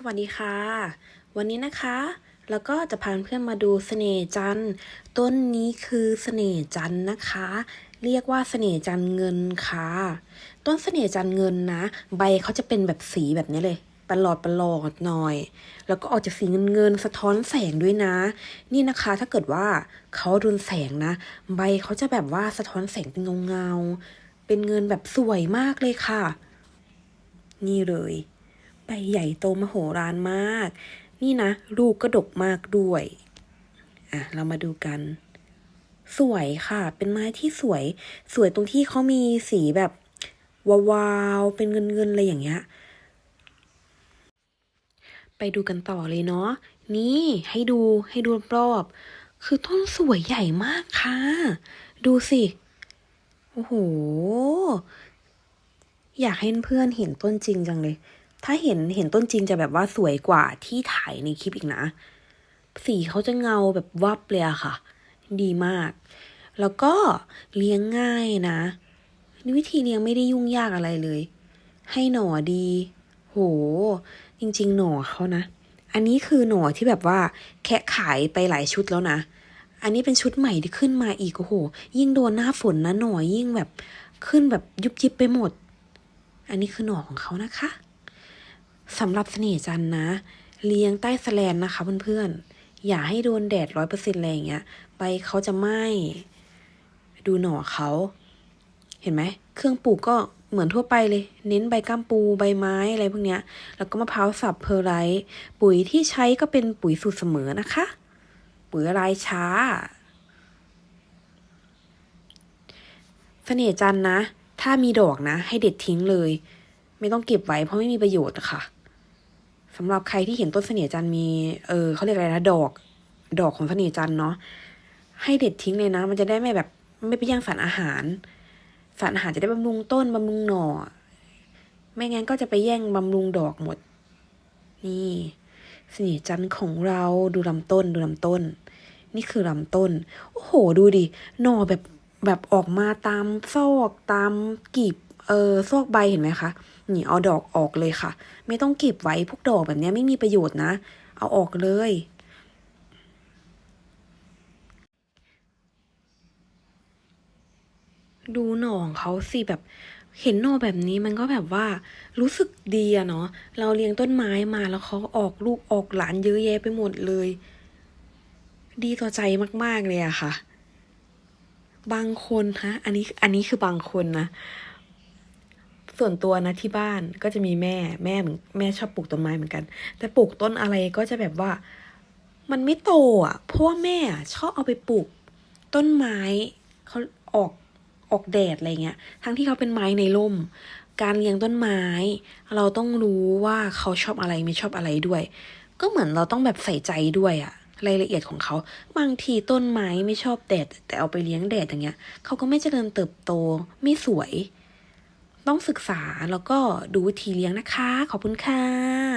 สวัสดีค่ะ วันนี้นะคะ แล้วก็จะพาเพื่อนมาดูเสน่ห์จันต้นนี้คือเสน่ห์จันนะคะ เรียกว่าเสน่ห์จันเงินค่ะ ต้นเสน่ห์จันเงินนะ ใบเขาจะเป็นแบบสีแบบนี้เลยประหลอดประหลอดหน่อย แล้วก็ออกจากสีเงินเงินสะท้อนแสงด้วยนะ นี่นะคะถ้าเกิดว่าเขารุนแสงนะ ใบเขาจะแบบว่าสะท้อนแสงเป็นเงาเงาเป็นเงินแบบสวยมากเลยค่ะ นี่เลย ใบใหญ่โตมโหฬารมาก นี่นะ ลูกก็ดกมากด้วย อะ เรามาดูกัน สวยค่ะ เป็นไม้ที่สวย สวยตรงที่เขามีสีแบบวาวๆ เป็นเงินเงินๆอะไรอย่างเงี้ย ไปดูกันต่อเลยเนาะ นี่ให้ดูให้ดูรอบๆคือต้นสวยใหญ่มากค่ะ ดูสิ โอ้โห อยากให้เพื่อนเห็นต้นจริงจังเลย ถ้าเห็นเห็นต้นจริงจะแบบว่าสวยกว่าที่ถ่ายในคลิปอีกนะ สีเขาจะเงาแบบวับเลยอะค่ะ ดีมาก แล้วก็เลี้ยงง่ายนะวิธีเลี้ยงไม่ได้ยุ่งยากอะไรเลย ให้หน่อดี โห จริง ๆ หน่อเขานะ อันนี้คือหน่อที่แบบว่า แคะขายไปหลายชุดแล้วนะ อันนี้เป็นชุดใหม่ที่ขึ้นมาอีกโอ้โห ยิ่งโดนหน้าฝนนะหน่อยิ่งแบบขึ้นแบบยุบยิบไปหมด อันนี้คือหน่อของเขานะคะ สำหรับเสน่ห์จันนะ เลี้ยงใต้สแลนนะคะเพื่อนๆ อย่าให้โดนแดดร้อยเปอร์เซ็นต์อะไรอย่างเงี้ย ใบเขาจะไหม้ดูหน่อเขา เห็นไหม เครื่องปลูกก็เหมือนทั่วไปเลย เน้นใบก้ามปูใบไม้อะไรพวกเนี้ย แล้วก็มะพร้าวสับเพอร์ไรปุ๋ยที่ใช้ก็เป็นปุ๋ยสูตรเสมอนะคะ ปุ๋ยรายช้าเสน่ห์จันนะ ถ้ามีดอกนะ ให้เด็ดทิ้งเลย ไม่ต้องเก็บไว้เพราะไม่มีประโยชน์อะค่ะ สำหรับใครที่เห็นต้นเสน่ห์จันทร์มี เออเขาเรียกอะไรนะดอก ดอกของเสน่ห์จันทร์เนาะ ให้เด็ดทิ้งเลยนะ มันจะได้ไม่แบบไม่ไปแย่งสารอาหาร สารอาหารจะได้บำรุงต้นบำรุงหน่อ ไม่งั้นก็จะไปแย่งบำรุงดอกหมด นี่เสน่ห์จันทร์ของเราดูลำต้นดูลำต้น นี่คือลำต้น โอ้โห ดูดิ หน่อแบบแบบออกมาตามซอกตามกีบ เออซอกใบเห็นไหมคะนี่เอาดอกออกเลยค่ะ ไม่ต้องเก็บไว้พวกดอกแบบนี้ไม่มีประโยชน์นะ เอาออกเลย ดูหน่อของเขาสิแบบเห็นหน่อแบบนี้มันก็แบบว่ารู้สึกดีอะเนาะเราเลี้ยงต้นไม้มาแล้วเขาออกลูกออกหลานเยอะแยะไปหมดเลย ดีต่อใจมากๆเลยอะค่ะ บางคนฮะ อันนี้อันนี้คือบางคนนะ ส่วนตัวนะที่บ้านก็จะมีแม่แม่เหมือนแม่ชอบปลูกต้นไม้เหมือนกัน แต่ปลูกต้นอะไรก็จะแบบว่า มันไม่โตอะเพราะว่าแม่อะชอบเอาไปปลูกต้นไม้เขาออกออกแดดอะไรเงี้ย ทั้งที่เขาเป็นไม้ในร่ม การเลี้ยงต้นไม้ เราต้องรู้ว่าเขาชอบอะไรไม่ชอบอะไรด้วย ก็เหมือนเราต้องแบบใส่ใจด้วยอะรายละเอียดของเขา บางทีต้นไม้ไม่ชอบแดดแต่เอาไปเลี้ยงแดดอย่างเงี้ย เขาก็ไม่เจริญเติบโตไม่สวย ต้องศึกษาแล้วก็ดูวิธีเลี้ยงนะคะ ขอบคุณค่ะ